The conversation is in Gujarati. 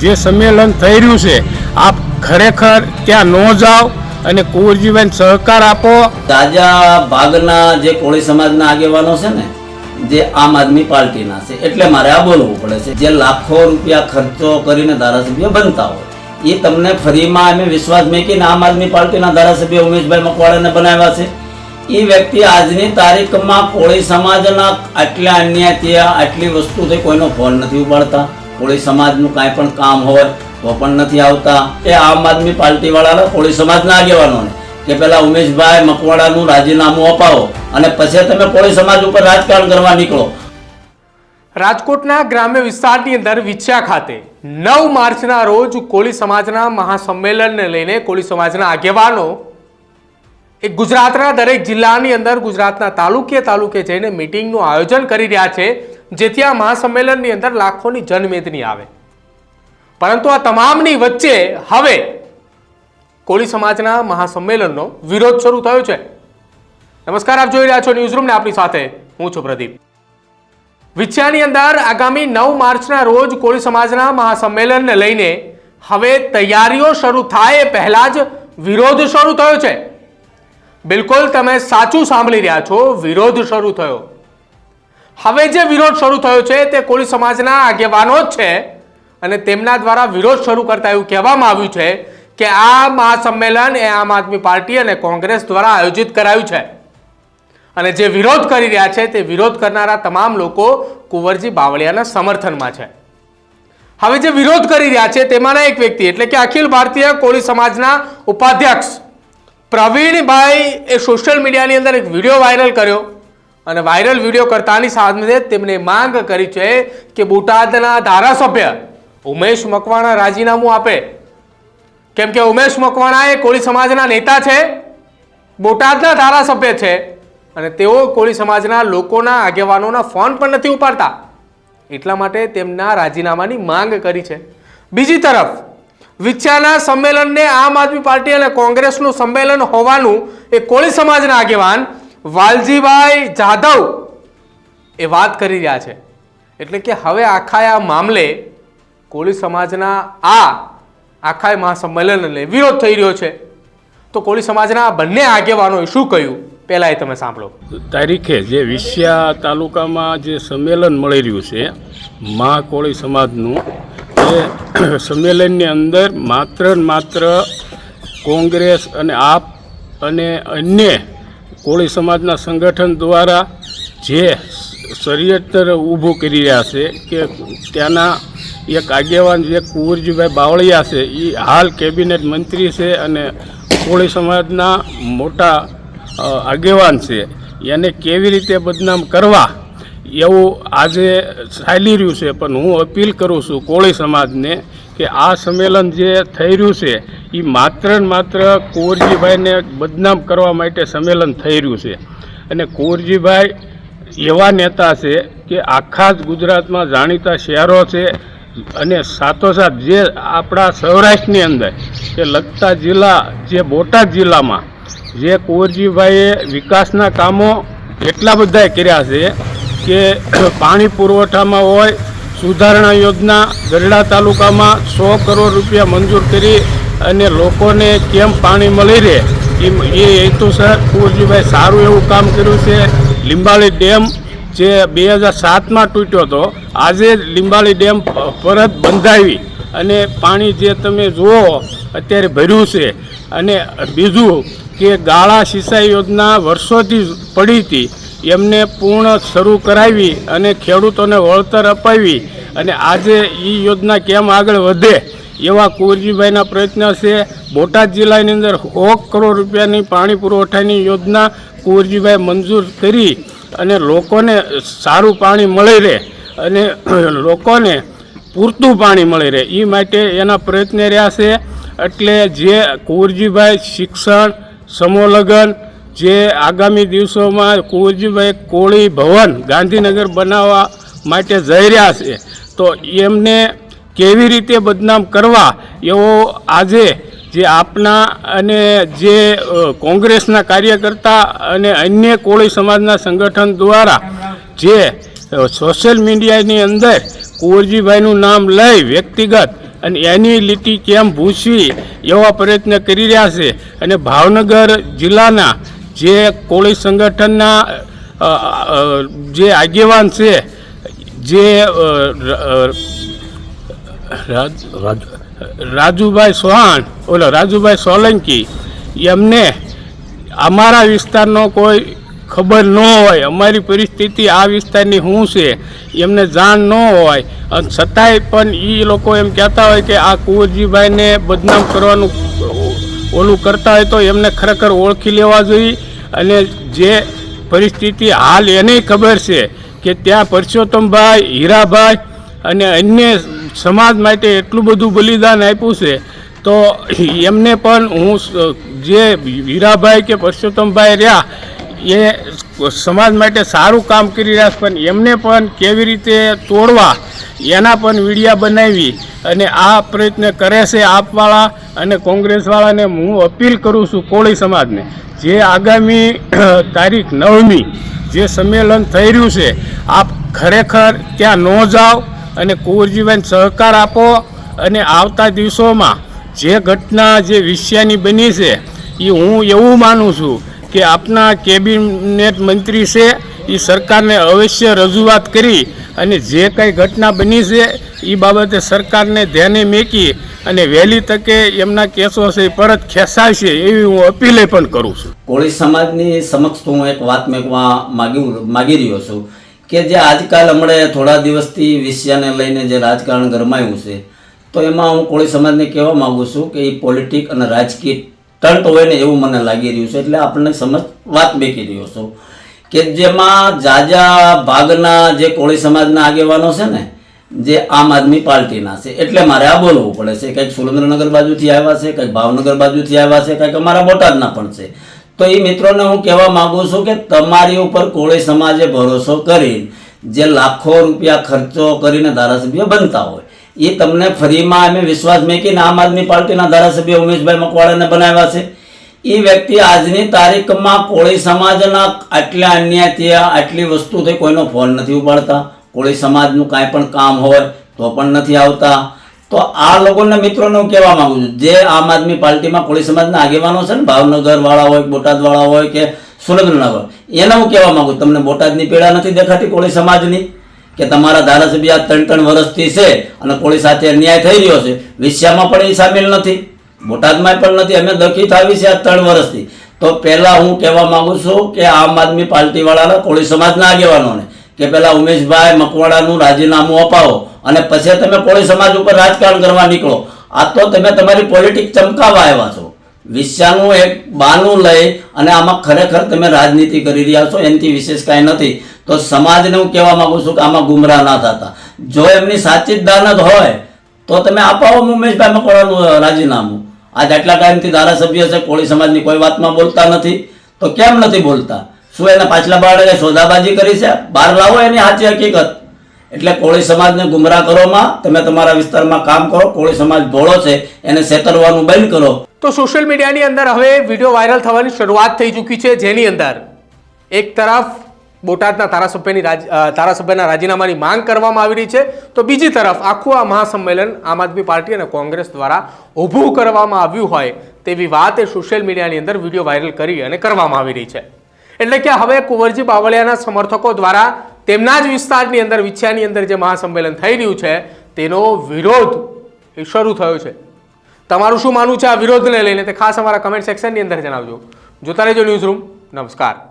જે સંમેલન થઈ રહ્યું છે, આપ ખરેખર ત્યાં ન જાઓ અને કુંવરજીભાઈને સહકાર આપો. તાજા ભાગના જે કોળી સમાજના આગેવાનો છે ને, જે આમ આદમી પાર્ટીના છે, એટલે મારે આ બોલવું પડે છે. જે લાખો રૂપિયા ખર્ચો કરીને ધારાસભ્ય બનતા હોય, એ તમને ફરીમાં અમે વિશ્વાસ મેકીને આમ આદમી પાર્ટીના ધારાસભ્ય ઉમેશભાઈ મકવાડાને બનાવ્યા છે. એ વ્યક્તિ આજની તારીખમાં કોળી સમાજના આટલા અન્યાય ત્યાં આટલી વસ્તુથી કોઈનો ફોન નથી ઉપાડતા. કોળી સમાજનું કાંઈ પણ કામ હોય તો પણ નથી આવતા. એ આમ આદમી પાર્ટી વાળાના કોળી સમાજના આગેવાનોને કે પેલા ઉમેશભાઈ મકવાડાનું રાજીનામું અપાવો અને પછી તમે કોળી સમાજ ઉપર રાજકારણ કરવા નીકળો. રાજકોટના ગ્રામ્ય વિસ્તારની અંદર વિછ્યા ખાતે નવ માર્ચના રોજ કોળી સમાજના મહાસંમેલનને લઈને કોળી સમાજના આગેવાનો એ ગુજરાતના દરેક જિલ્લાની અંદર ગુજરાતના તાલુકે તાલુકે જઈને મિટિંગનું આયોજન કરી રહ્યા છે. જેથી આ મહાસંમેલનની અંદર લાખોની જનમેદની આવે. પરંતુ આ તમામની વચ્ચે હવે કોળી સમાજના મહાસંમેલનનો વિરોધ શરૂ થયો છે. નમસ્કાર, આપ જોઈ રહ્યા છો ન્યૂઝરૂમને આપણી સાથે હું છું પ્રદીપ. વિછ્યાની અંદર આગામી નવ માર્ચના રોજ કોળી સમાજના મહાસંમેલનને લઈને હવે તૈયારીઓ શરૂ થાય એ પહેલા જ વિરોધ શરૂ થયો છે. બિલકુલ તમે સાચું સાંભળી રહ્યા છો, વિરોધ શરૂ થયો. હવે જે વિરોધ શરૂ થયો છે તે કોળી સમાજના આગેવાનો જ છે. અને તેમના દ્વારા વિરોધ શરૂ કરતા એવું કહેવામાં આવ્યું છે કે આ મહાસંમેલન એ આમ આદમી પાર્ટી અને કોંગ્રેસ દ્વારા આયોજિત કરાયું છે. અને જે વિરોધ કરી રહ્યા છે તે વિરોધ કરનારા તમામ લોકો કુંવરજી બાવળિયાના સમર્થનમાં છે. હવે જે વિરોધ કરી રહ્યા છે તેમાંના એક વ્યક્તિ, એટલે કે અખિલ ભારતીય કોળી સમાજના ઉપાધ્યક્ષ પ્રવીણભાઈ એ સોશિયલ મીડિયાની અંદર એક વીડિયો વાયરલ કર્યો. અને વાયરલ વીડિયો કરતાની સાથે તેમણે માંગ કરી છે કે બોટાદના ધારાસભ્ય ઉમેશ મકવાણા રાજીનામું આપે. કેમ કે ઉમેશ મકવાણા એ કોળી સમાજના નેતા છે, બોટાદના ધારાસભ્ય છે, અને તેઓ કોળી સમાજના લોકોના આગેવાનોના ફોન પણ નથી ઉપાડતા. એટલા માટે તેમના રાજીનામાની માંગ કરી છે. બીજી તરફ વિચારના સંમેલનને આમ આદમી પાર્ટી અને કોંગ્રેસનું સંમેલન હોવાનું એ કોળી સમાજના આગેવાન વાલજીભાઈ જાધવ એ વાત કરી રહ્યા છે. એટલે કે હવે આખા આ મામલે કોળી સમાજના આ આખા મહાસંમેલનને વિરોધ થઈ રહ્યો છે. તો કોળી સમાજના બંને આગેવાનોએ શું કહ્યું? પહેલાં એ તમે સાંભળો. તારીખે જે વિશ્યા તાલુકામાં જે સંમેલન મળી રહ્યું છે, મા કોળી સમાજનું, એ સંમેલનની અંદર માત્ર માત્ર કોંગ્રેસ અને આપ અને અન્ય કોળી સમાજના સંગઠન દ્વારા જે ષડયંત્ર ઊભું કરી રહ્યા છે કે ત્યાંના એક આગેવાન જે કુંવરજીભાઈ બાવળિયા છે એ હાલ કેબિનેટ મંત્રી છે અને કોળી સમાજના મોટા આગેવાન છે. એને કેવી રીતે બદનામ કરવા એવું આજે ચાલી રહ્યું છે, પણ હું અપીલ કરું છું કોળી સમાજને કે આ સંમેલન જે થઈ રહ્યું છે, એ માત્ર ને માત્ર કુંવરજીભાઈને બદનામ કરવા માટે સંમેલન થઈ રહ્યું છે. અને કુંવરજીભાઈ એવા નેતા છે કે આખા જ ગુજરાતમાં જાણીતા શહેરો છે અને સાથોસાથ જે આપણા સૌરાષ્ટ્રની અંદર કે લગતા જિલ્લા, જે બોટાદ જિલ્લામાં જે કુંવરજીભાઈએ વિકાસના કામો એટલા બધા કર્યા છે કે પાણી પુરવઠામાં હોય, સુધારણા યોજના ગઢડા તાલુકામાં સો કરોડ રૂપિયા મંજૂર કરી અને લોકોને કેમ પાણી મળી રહે એ એ હેતુસર કુંવરજીભાઈ સારું એવું કામ કર્યું છે. લીંબાળી ડેમ જે બે હજાર સાતમાં તૂટ્યો હતો, આજે લીંબાળી ડેમ પરત બંધાવી અને પાણી જે તમે જુઓ, અત્યારે ભર્યું છે. અને બીજું કે ગાળા સિંચાઈ યોજના વર્ષોથી પડી હતી. એમને પૂર્ણ શરૂ કરાવી અને ખેડૂતોને વળતર અપાવી અને આજે એ યોજના કેમ આગળ વધે એવા કુંવરજીભાઈના પ્રયત્ન છે. બોટાદ જિલ્લાની અંદર એક કરોડ રૂપિયાની પાણી પુરવઠાની યોજના કુંવરજીભાઈ મંજૂર કરી અને લોકોને સારું પાણી મળી રહે અને લોકોને પૂરતું પાણી મળી રહે. એ માટે એના પ્રયત્ન રહ્યા છે. એટલે જે કુંવરજીભાઈ શિક્ષણ સમૂહલગ્ન જે આગામી દિવસોમાં કુંવરજીભાઈ કોળી ભવન ગાંધીનગર બનાવવા માટે જઈ રહ્યા છે, તો એમને કેવી રીતે બદનામ કરવા એવો આજે જે આપના અને જે કોંગ્રેસના કાર્યકર્તા અને અન્ય કોળી સમાજના સંગઠન દ્વારા જે સોશિયલ મીડિયાની અંદર કુંવરજીભાઈનું નામ લઈ વ્યક્તિગત અને એની લીટી કેમ ભૂસવી એવા પ્રયત્ન કરી રહ્યા છે અને ભાવનગર જિલ્લાના જે કોળી સંગઠનના જે આગેવાન છે, જે રાજુભાઈ સોહાણ, ઓલો રાજુભાઈ સોલંકી, એમને અમારા વિસ્તારનો કોઈ ખબર ન હોય, અમારી પરિસ્થિતિ આ વિસ્તારની શું છે, એમને જાણ ન હોય. અને છતાંય પણ એ લોકો એમ કહેતા હોય કે આ કુંવરજીભાઈને બદનામ કરવાનું ઓલું કરતા હોય તો એમને ખરેખર ઓળખી લેવા જોઈએ. અને જે પરિસ્થિતિ હાલ એને ખબર છે કે ત્યાં પરસોત્તમભાઈ, હીરાભાઈ અને અન્ય સમાજ માટે એટલું બધું બલિદાન આપ્યું છે. તો એમને પણ હું જે હીરાભાઈ કે પરસોત્તમભાઈ રહ્યા, એ સમાજ માટે સારું કામ કરી રહ્યા છે, પણ એમને પણ કેવી રીતે તોડવા, એના પણ વિડીયા બનાવી અને આ પ્રયત્ન કરે છે આપવાળા અને કોંગ્રેસવાળાને હું અપીલ કરું છું કોળી સમાજને, જે આગામી તારીખ નવમી જે સંમેલન થઈ રહ્યું છે, આપ ખરેખર ત્યાં ન જાઓ અને કુંવરજીભાઈને સહકાર આપો અને આવતા દિવસોમાં જે ઘટના જે વિષયાની બની છે એ હું એવું માનું છું કે આપના કેબિનેટ મંત્રી છે એ સરકારને અવશ્ય રજૂઆત કરી અને જે કંઈ ઘટના બની છે એ બાબતે સરકારને ધ્યાને મેકી અને વહેલી તકે એમના કેસો છે પરત ખેંચાશે એવી હું અપીલે પણ કરું છું. કોળી સમાજની સમક્ષ હું એક વાત મેકવા માગી માગી રહ્યો છું કે જે આજકાલ હમણાં થોડા દિવસથી વિષયાને લઈને જે રાજકારણ ગરમાયું છે, તો એમાં હું કોળી સમાજને કહેવા માગું છું કે એ પોલિટિક અને રાજકીય ટંટ હોય ને એવું મને લાગી રહ્યું છે, એટલે આપણને સમજ, વાત મેકી રહ્યો છું. કે જેમાં જાજા ભાગના જે કોળી સમાજના આગેવાનો છે ને, જે આમ આદમી પાર્ટીના છે, એટલે મારે આ બોલવું પડે છે. કંઈક સુરેન્દ્રનગર બાજુથી આવ્યા છે, કંઈક ભાવનગર બાજુથી આવ્યા છે, કંઈક અમારા બોટાદના પણ છે. તો એ મિત્રોને હું કહેવા માગું છું કે તમારી ઉપર કોળી સમાજે ભરોસો કરી જે લાખો રૂપિયા ખર્ચો કરીને ધારાસભ્ય બનતા હોય એ તમને ફરીમાં અમે વિશ્વાસ મેકીને આમ આદમી પાર્ટીના ધારાસભ્ય ઉમેશભાઈ મકવાડાને બનાવ્યા છે. એ વ્યક્તિ આજની તારીખમાં કોળી સમાજના આટલા અન્યાય થયા, આટલી વસ્તુ થઈ, કોઈનો ફોન નથી ઉપાડતા. કોળી સમાજનું કાંઈ પણ કામ હોય તો પણ નથી આવતા. તો આ લોકોને મિત્રોને હું કહેવા માંગુ છું, જે આમ આદમી પાર્ટીમાં કોળી સમાજના આગેવાનો છે ને, ભાવનગરવાળા હોય, બોટાદવાળા હોય કે સુરેન્દ્રનગર, એને હું કહેવા માગું તમને બોટાદની પીડા નથી દેખાતી કોળી સમાજની? કે તમારા ધારાસભ્ય આ ત્રણ ત્રણ વર્ષથી છે અને કોળી સાથે અન્યાય થઈ રહ્યો છે. વિશ્યામાં પણ એ સામેલ નથી. બોટાદમાં પણ નથી. અમે દખિત આવી છે આ ત્રણ વર્ષથી. તો પહેલાં હું કહેવા માગું છું કે આમ આદમી પાર્ટીવાળાના, કોળી સમાજના આગેવાનોને, કે પહેલાં ઉમેશભાઈ મકવાડાનું રાજીનામું અપાવો અને પછી તમે કોળી સમાજ ઉપર રાજકારણ કરવા નીકળો. આ તો તમે તમારી પોલિટિક ચમકાવવા આવ્યા છો. વિષયાનું એક બાનું લઈ અને આમાં ખરેખર તમે રાજનીતિ કરી રહ્યા છો, એનાથી વિશેષ કાંઈ નથી. તો સમાજને હું કહેવા માંગુ છું કે આમાં ગુમરાહ ના થતા. જો એમની સાચી જ દાનત હોય, તો તમે અપાવો ઉમેશભાઈ મકવાડાનું રાજીનામું. આજ આટલા ટાઈમથી ધારાસભ્ય છે, કોળી સમાજની કોઈ વાતમાં બોલતા નથી. તો કેમ નથી બોલતા? શું એના પાછલા બાળકે સોદાબાજી કરી છે? બહાર લાવો એની સાચી હકીકત. એટલે કોળી સમાજને ગુમરાહ કરોમાં તમે તમારા વિસ્તારમાં કામ કરો, કોળી સમાજ ભોળો છે, એને છેતરવાનું બંધ કરો. તો સોશિયલ મીડિયાની અંદર હવે વીડિયો વાયરલ થવાની શરૂઆત થઈ ચૂકી છે જેની અંદર એક તરફ બોટાદના ધારાસભ્યની રાજ ધારાસભ્યના રાજીનામાની માંગ કરવામાં આવી રહી છે. તો બીજી તરફ આખું આ મહાસંમેલન આમ આદમી પાર્ટી અને કોંગ્રેસ દ્વારા ઊભું કરવામાં આવ્યું હોય તેવી વાત એ સોશિયલ મીડિયાની અંદર વીડિયો વાયરલ કરી અને કરવામાં આવી રહી છે. એટલે કે હવે કુંવરજી બાવળિયાના સમર્થકો દ્વારા તેમના જ વિસ્તારની અંદર, વિછ્યાની અંદર જે મહાસંમેલન થઈ રહ્યું છે તેનો વિરોધ શરૂ થયો છે. તમારું શું માનવું છે આ વિરોધને લઈને તે ખાસ અમારા કમેન્ટ સેક્શનની અંદર જણાવજો. જોતા રહેજો ન્યૂઝ રૂમ નમસ્કાર.